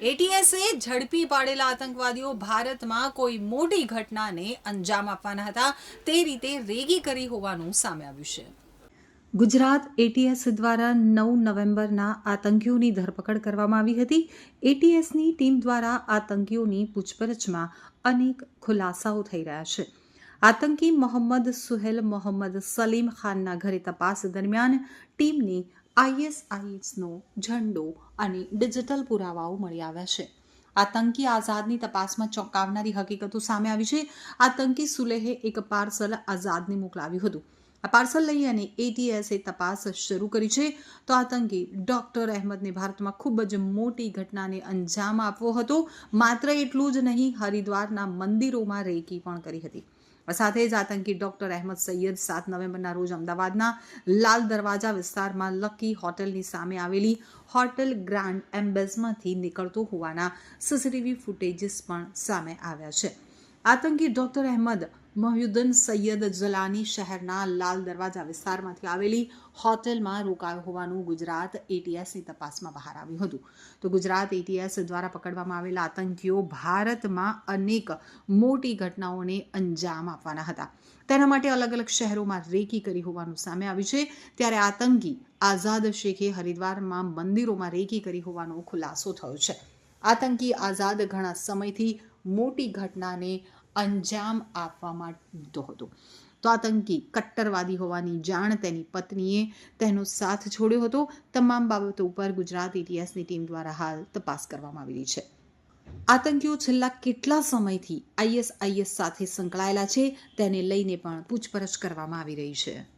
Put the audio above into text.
એટીએસે ઝડપી પાડેલા આતંકવાદીઓ ભારતમાં કોઈ મોટી ઘટનાને અંજામ આપવાના હતા. તે રીતે રેગી કરી હોવાનું સામે આવ્યું છે. ગુજરાત એટીએસ દ્વારા નવ નવેમ્બરના આતંકીઓની ધરપકડ કરવામાં આવી હતી. એટીએસની ટીમ દ્વારા આતંકીઓની પૂછપરછમાં અનેક ખુલાસાઓ થઈ રહ્યા છે. આતંકી મોહમ્મદ સુહેલ મોહમ્મદ સલીમ ખાનના ઘરે તપાસ દરમિયાન ટીમની આઈએસઆઈએસનો ઝંડો અને ડિજિટલ પુરાવાઓ મળી આવ્યા છે. આતંકી આઝાદની તપાસમાં ચોંકાવનારી હકીકતો સામે આવી છે. આતંકી સુલેહે એક પાર્સલ આઝાદને મોકલાવ્યું હતું. આ પાર્સલ લઈ અને એટીએસએ તપાસ શરૂ કરી છે. તો આતંકી ડોક્ટર અહેમદને ભારતમાં ખૂબ જ મોટી ઘટનાને અંજામ આપવો હતો. માત્ર એટલું જ નહીં, હરિદ્વારના મંદિરોમાં રેકી પણ કરી હતી. સાથે જ આતંકી ડોક્ટર અહેમદ સૈયદ સાત નવેમ્બરના રોજ અમદાવાદના લાલ દરવાજા વિસ્તારમાં લકી હોટેલની સામે આવેલી હોટેલ ગ્રાન્ડ એમ્બેઝમાંથી નીકળતો હોવાના સીસીટીવી ફૂટેજીસ પણ સામે આવ્યા છે આતંકી ડોક્ટર અહેમદ મોહ્યુદ્દીન સૈયદ જલાની શહેરના લાલ દરવાજા વિસ્તારમાંથી આવેલી હોટેલમાં રોકાયો હોવાનું ગુજરાત એટીએસની તપાસમાં બહાર આવ્યું હતું. તો ગુજરાત એટીએસ દ્વારા પકડવામાં આવેલા આતંકીઓ ભારતમાં અનેક મોટી ઘટનાઓને અંજામ આપવાના હતા. તેના માટે અલગ અલગ શહેરોમાં રેકી કરી હોવાનું સામે આવ્યું છે. ત્યારે આતંકી આઝાદ શેખે હરિદ્વારમાં મંદિરોમાં રેકી કરી હોવાનો ખુલાસો થયો છે. આતંકી આઝાદ ઘણા સમયથી મોટી ઘટનાને અંજામ આપવામાં દીધો હતો. તો આતંકી કટ્ટરવાદી હોવાની જાણ તેની પત્નીએ તેનો સાથ છોડ્યો હતો. તમામ બાબતો ઉપર ગુજરાત એટીએસની ટીમ દ્વારા હાલ તપાસ કરવામાં આવી રહી છે. આતંકીઓ છેલ્લા કેટલા સમયથી આઈએસઆઈએસ સાથે સંકળાયેલા છે તેને લઈને પણ પૂછપરછ કરવામાં આવી રહી છે.